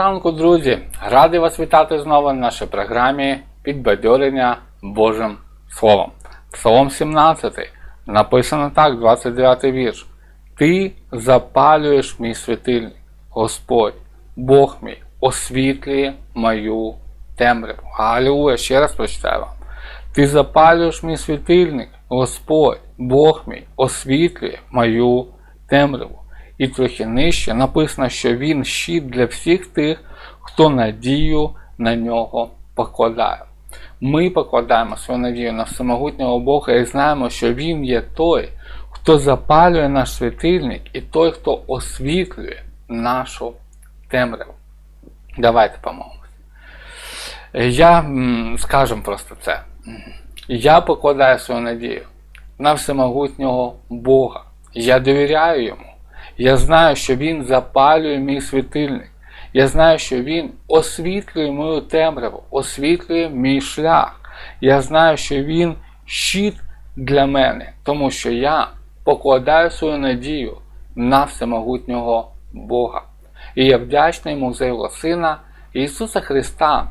Ранку, друзі! Радий вас вітати знову на нашій програмі Підбадьорення Божим Словом. Псалом 17. Написано так, 29 вірш. Ти запалюєш мій світильник, Господь, Бог мій, освітлює мою темряву. Алілуя, ще раз прочитаю вам. Ти запалюєш мій світильник, Господь, Бог мій, освітлює мою темряву. І трохи нижче написано, що він щит для всіх тих, хто надію на нього покладає. Ми покладаємо свою надію на всемогутнього Бога і знаємо, що Він є той, хто запалює наш світильник і той, хто освітлює нашу темряву. Давайте помолимось. Я м, скажем просто це. Я покладаю свою надію на всемогутнього Бога. Я довіряю йому. Я знаю, що Він запалює мій світильник. Я знаю, що Він освітлює мою темряву, освітлює мій шлях. Я знаю, що Він щит для мене, тому що я покладаю свою надію на всемогутнього Бога. І я вдячний йому за його Сина Ісуса Христа,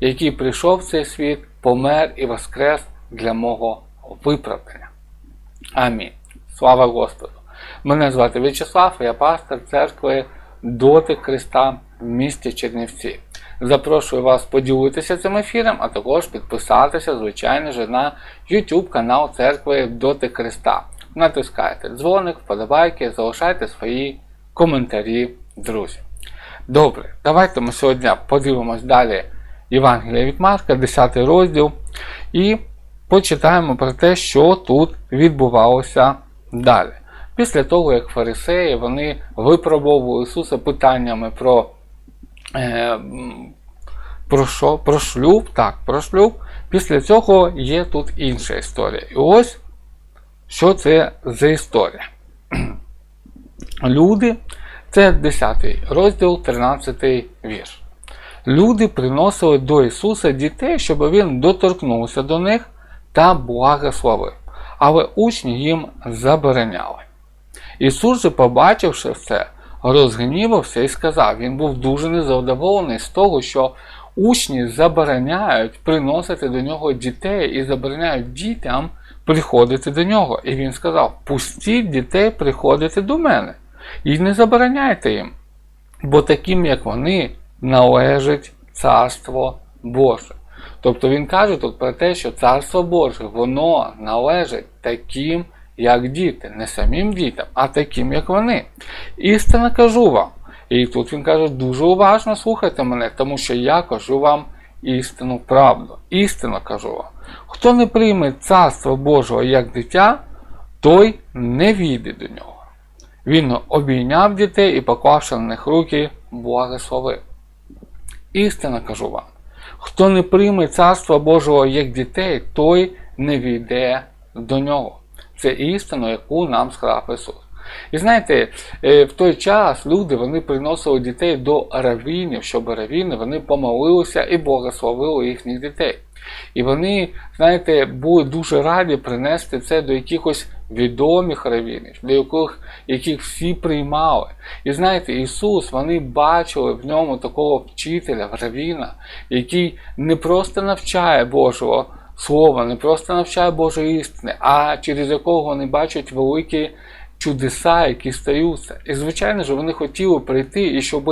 який прийшов в цей світ, помер і воскрес для мого виправдання. Амінь. Слава Господу! Мене звати В'ячеслав, я пастор церкви Дотик Христа в місті Чернівці. Запрошую вас поділитися цим ефіром, а також підписатися, звичайно ж, на YouTube канал церкви Дотик Христа. Натискайте дзвоник, вподобайки, залишайте свої коментарі, друзі. Добре, давайте ми сьогодні подивимось далі Євангелія від Марка, 10 розділ, і почитаємо про те, що тут відбувалося далі. Після того, як фарисеї вони випробовували Ісуса питаннями про е, про що? Про шлюб, так, про шлюб. Після цього є тут інша історія. І ось що це за історія. Люди, це 10 розділ, 13 вірш. Люди приносили до Ісуса дітей, щоб Він доторкнувся до них та благословив. Але учні їм забороняли. Ісус же, побачивши все, розгнівався і сказав, він був дуже незадоволений з того, що учні забороняють приносити до нього дітей і забороняють дітям приходити до нього. І він сказав: пустіть дітей приходити до мене і не забороняйте їм, бо таким, як вони, належить Царство Боже. Тобто він каже тут про те, що Царство Боже, воно належить таким, як діти, не самим дітям, а таким, як вони. Істинно кажу вам. І тут він каже, дуже уважно слухайте мене, тому що я кажу вам істинну правду. Істинно кажу вам. Хто не прийме Царство Божого як дитя, той не війде до нього. Він обійняв дітей і, поклавши на них руки, благословив. Істинно кажу вам. Хто не прийме Царства Божого як дітей, той не війде до нього. Це істина, яку нам сказав Ісус. І знаєте, в той час люди вони приносили дітей до равінів, щоб равіни вони помолилися і благословили їхніх дітей. І вони, знаєте, були дуже раді принести це до якихось відомих равінів, до яких, яких всі приймали. І знаєте, Ісус, вони бачили в ньому такого вчителя, равіна, який не просто навчає Божого Слова, не просто навчає Божої істини, а через якого вони бачать великі чудеса, які стаються. І, звичайно ж, вони хотіли прийти, і щоб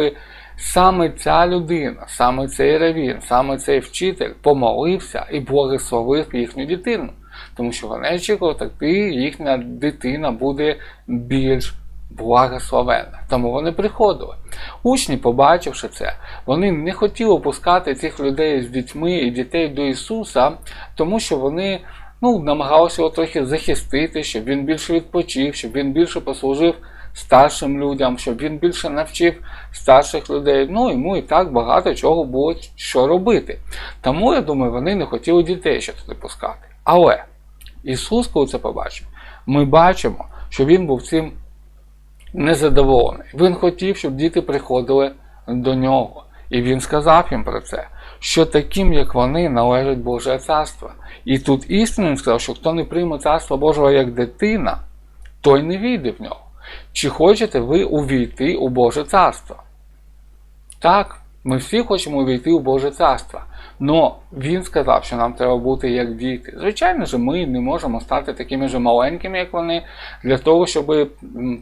саме ця людина, саме цей равін, саме цей вчитель помолився і благословив їхню дитину. Тому що вони очікували, так їхня дитина буде більш благословенна. Тому вони приходили. Учні, побачивши це, вони не хотіли пускати цих людей з дітьми і дітей до Ісуса, тому що вони ну, намагалися його трохи захистити, щоб він більше відпочив, щоб він більше послужив старшим людям, щоб він більше навчив старших людей. Ну йому і так багато чого було що робити. Тому, я думаю, вони не хотіли дітей ще туди пускати. Але Ісус, коли це побачив, ми бачимо, що Він був цим незадоволений. Він хотів, щоб діти приходили до нього. І він сказав їм про це, що таким, як вони, належить Боже царство. І тут істинно сказав, що хто не прийме царство Божого як дитина, той не війде в нього. Чи хочете ви увійти у Боже царство? Так, Ми всі хочемо увійти у Боже царство. Но він сказав, що нам треба бути як діти. Звичайно ж, ми не можемо стати такими ж маленькими, як вони, для того, щоб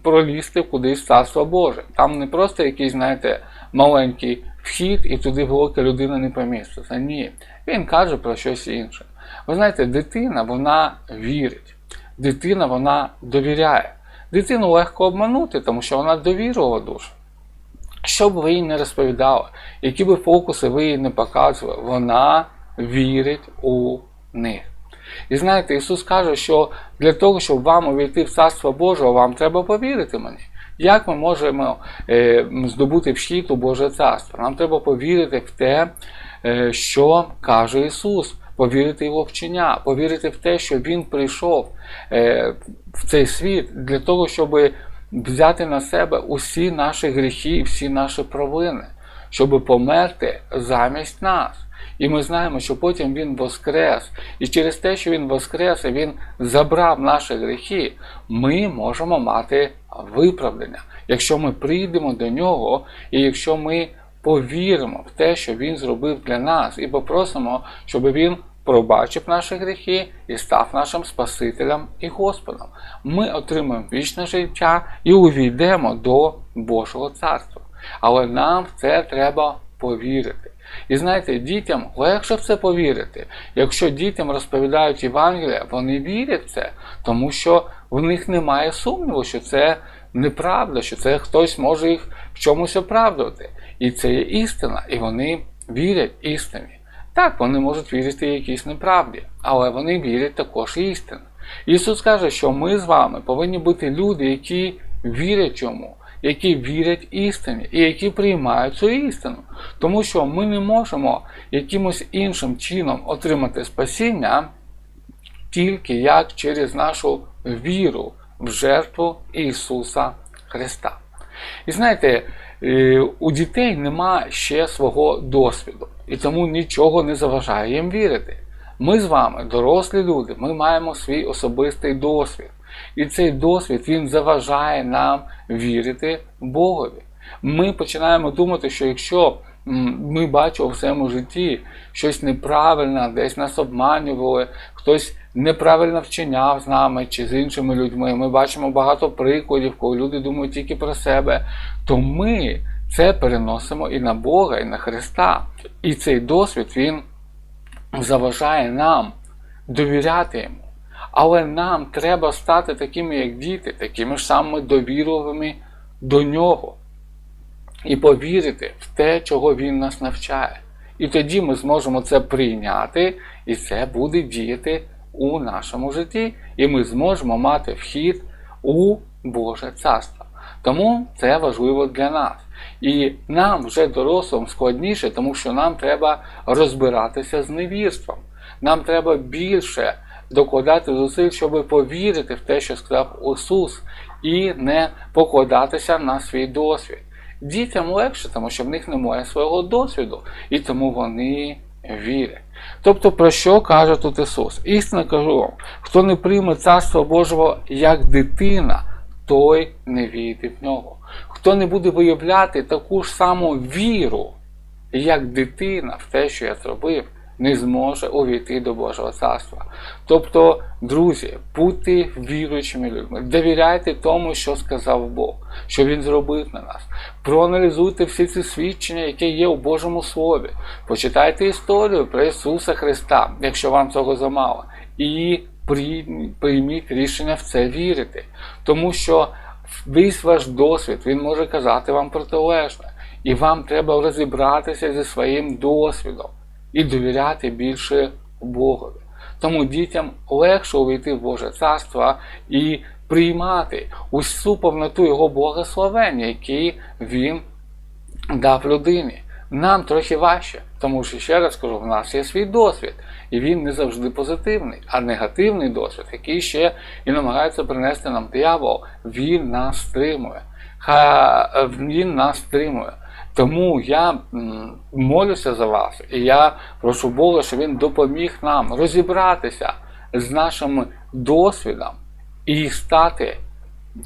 пролізти кудись в царство Боже. Там не просто якийсь, знаєте, маленький вхід, і туди велика людина не поміститься. Ні. Він каже про щось інше. Ви знаєте, дитина вона вірить, дитина вона довіряє. Дитину легко обманути, тому що вона довірила дуже. Що б ви їй не розповідали, які би фокуси ви їй не показували, вона вірить у них. І знаєте, Ісус каже, що для того, щоб вам увійти в Царство Боже, вам треба повірити мені. Як ми можемо е, здобути вхід у Боже Царство? Нам треба повірити в те, е, що каже Ісус, повірити Його вчення, повірити в те, що Він прийшов е, в цей світ для того, щоб взяти на себе усі наші гріхи і всі наші провини, щоб померти замість нас. І ми знаємо, що потім Він воскрес. І через те, що Він воскрес і Він забрав наші гріхи, ми можемо мати виправдання, якщо ми прийдемо до нього, і якщо ми повіримо в те, що Він зробив для нас, і попросимо, щоб Він пробачив наші гріхи і став нашим Спасителем і Господом. Ми отримаємо вічне життя і увійдемо до Божого Царства. Але нам в це треба повірити. І знаєте, дітям легше в це повірити. Якщо дітям розповідають Євангелія, вони вірять в це, тому що в них немає сумніву, що це неправда, що це хтось може їх в чомусь оправдувати. І це є істина, і вони вірять істині. Так, вони можуть вірити якійсь неправді, але вони вірять також істину. Ісус каже, що ми з вами повинні бути люди, які вірять йому, які вірять істині і які приймають цю істину. Тому що ми не можемо якимось іншим чином отримати спасіння тільки як через нашу віру в жертву Ісуса Христа. І знаєте, е, у дітей нема ще свого досвіду, і тому нічого не заважає їм вірити. Ми з вами, дорослі люди, ми маємо свій особистий досвід. І цей досвід він заважає нам вірити Богові. Ми починаємо думати, що якщо ми бачимо в своєму житті щось неправильне, десь нас обманювали, хтось неправильно вчиняв з нами чи з іншими людьми. Ми бачимо багато прикладів, коли люди думають тільки про себе, то ми це переносимо і на Бога, і на Христа. І цей досвід він заважає нам довіряти йому. Але нам треба стати такими, як діти, такими ж самими довірливими до нього. І повірити в те, чого він нас навчає. І тоді ми зможемо це прийняти, і це буде діяти у нашому житті. І ми зможемо мати вхід у Боже Царство. Тому це важливо для нас. І нам вже дорослим складніше, тому що нам треба розбиратися з невірством. Нам треба більше докладати зусиль, щоб повірити в те, що сказав Ісус, і не покладатися на свій досвід. Дітям легше, тому що в них немає свого досвіду, і тому вони вірять. Тобто, про що каже тут Ісус? Істинно кажу вам, хто не прийме Царство Божого як дитина, той не війде в нього. Хто не буде виявляти таку ж саму віру, як дитина в те, що я зробив, не зможе увійти до Божого царства. Тобто, друзі, будьте віруючими людьми, довіряйте тому, що сказав Бог, що Він зробив на нас. Проаналізуйте всі ці свідчення, які є у Божому Слові. Почитайте історію про Ісуса Христа, якщо вам цього замало. І прийміть рішення в це вірити. Тому що весь ваш досвід він може казати вам протилежне. І вам треба розібратися зі своїм досвідом і довіряти більше Богові. Тому дітям легше увійти в Боже Царство і приймати усю повноту Його благословення, які Він дав людині. Нам трохи важче, тому що ще раз кажу, в нас є свій досвід, і він не завжди позитивний, а негативний досвід, який ще і намагається принести нам диявол, він нас стримує. Він нас стримує. Тому я молюся за вас, і я прошу Бога, щоб він допоміг нам розібратися з нашим досвідом і стати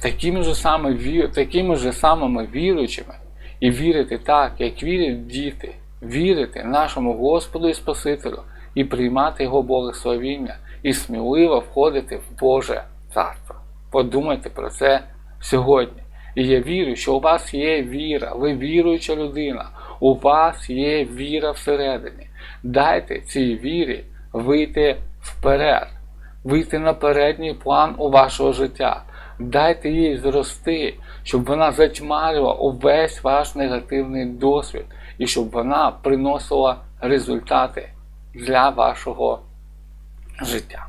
такими ж самими, такими ж самими віруючими, і вірити так, як вірять діти, вірити нашому Господу і Спасителю, і приймати Його благословіння, і сміливо входити в Боже Царство. Подумайте про це сьогодні. І я вірю, що у вас є віра, ви віруюча людина, у вас є віра всередині. Дайте цій вірі вийти вперед, вийти на передній план у вашого життя. Дайте їй зрости, щоб вона затьмарила увесь ваш негативний досвід і щоб вона приносила результати для вашого життя.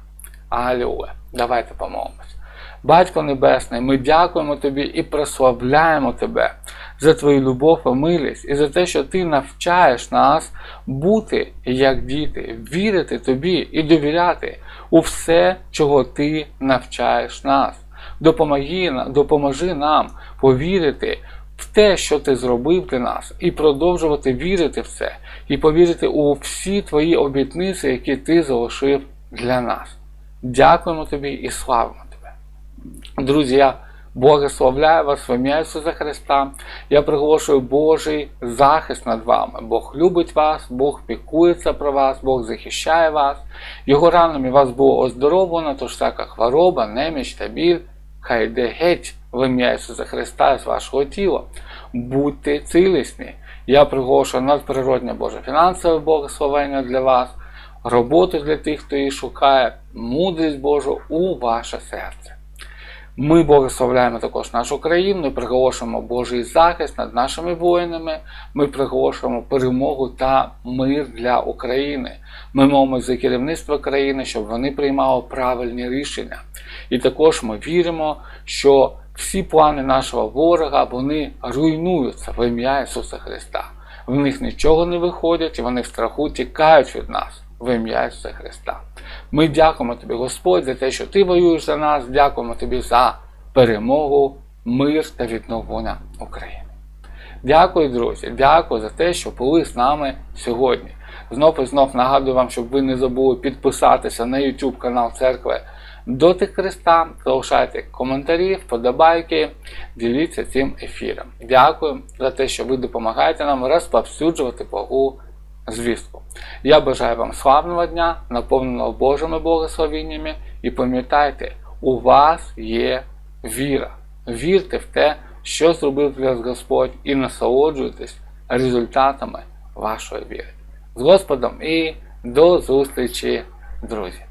Алілуя. Давайте помолимось. Батько Небесний, ми дякуємо Тобі і прославляємо Тебе за Твою любов і милість і за те, що Ти навчаєш нас бути як діти, вірити Тобі і довіряти у все, чого Ти навчаєш нас. Допомоги, допоможи нам повірити в те, що ти зробив для нас, і продовжувати вірити в це, і повірити у всі твої обітниці, які ти залишив для нас. Дякуємо тобі і славимо. Друзі, благословляю вас в ім'я Ісуса Христа. Я приголошую Божий захист над вами. Бог любить вас, Бог піклується про вас, Бог захищає вас. Його ранами вас було оздоровлено, тож всяка хвороба, неміч та біль хай йде геть в ім'я Ісуса Христа з вашого тіла. Будьте цілісні. Я приголошую надприродне Боже фінансове благословення для вас, роботу для тих, хто її шукає, мудрість Божу у ваше серце. Ми благословляємо також нашу країну, і приголошуємо Божий захист над нашими воїнами. Ми приголошуємо перемогу та мир для України. Ми молимося за керівництво країни, щоб вони приймали правильні рішення. І також ми віримо, що всі плани нашого ворога вони руйнуються в ім'я Ісуса Христа. В них нічого не виходить, вони в страху тікають від нас в ім'я Ісуса Христа. Ми дякуємо тобі, Господь, за те, що ти воюєш за нас. Дякуємо тобі за перемогу, мир та відновлення України. Дякую, друзі, дякую за те, що були з нами сьогодні. Знов і знов нагадую вам, щоб ви не забули підписатися на YouTube канал церкви Дотик Христа, залишайте коментарі, вподобайки, діліться цим ефіром. Дякую за те, що ви допомагаєте нам розповсюджувати Богу звістку. Я бажаю вам славного дня, наповненого Божими благословіннями, і пам'ятайте, у вас є віра. Вірте в те, що зробив для вас Господь, і насолоджуйтесь результатами вашої віри. З Господом і до зустрічі, друзі!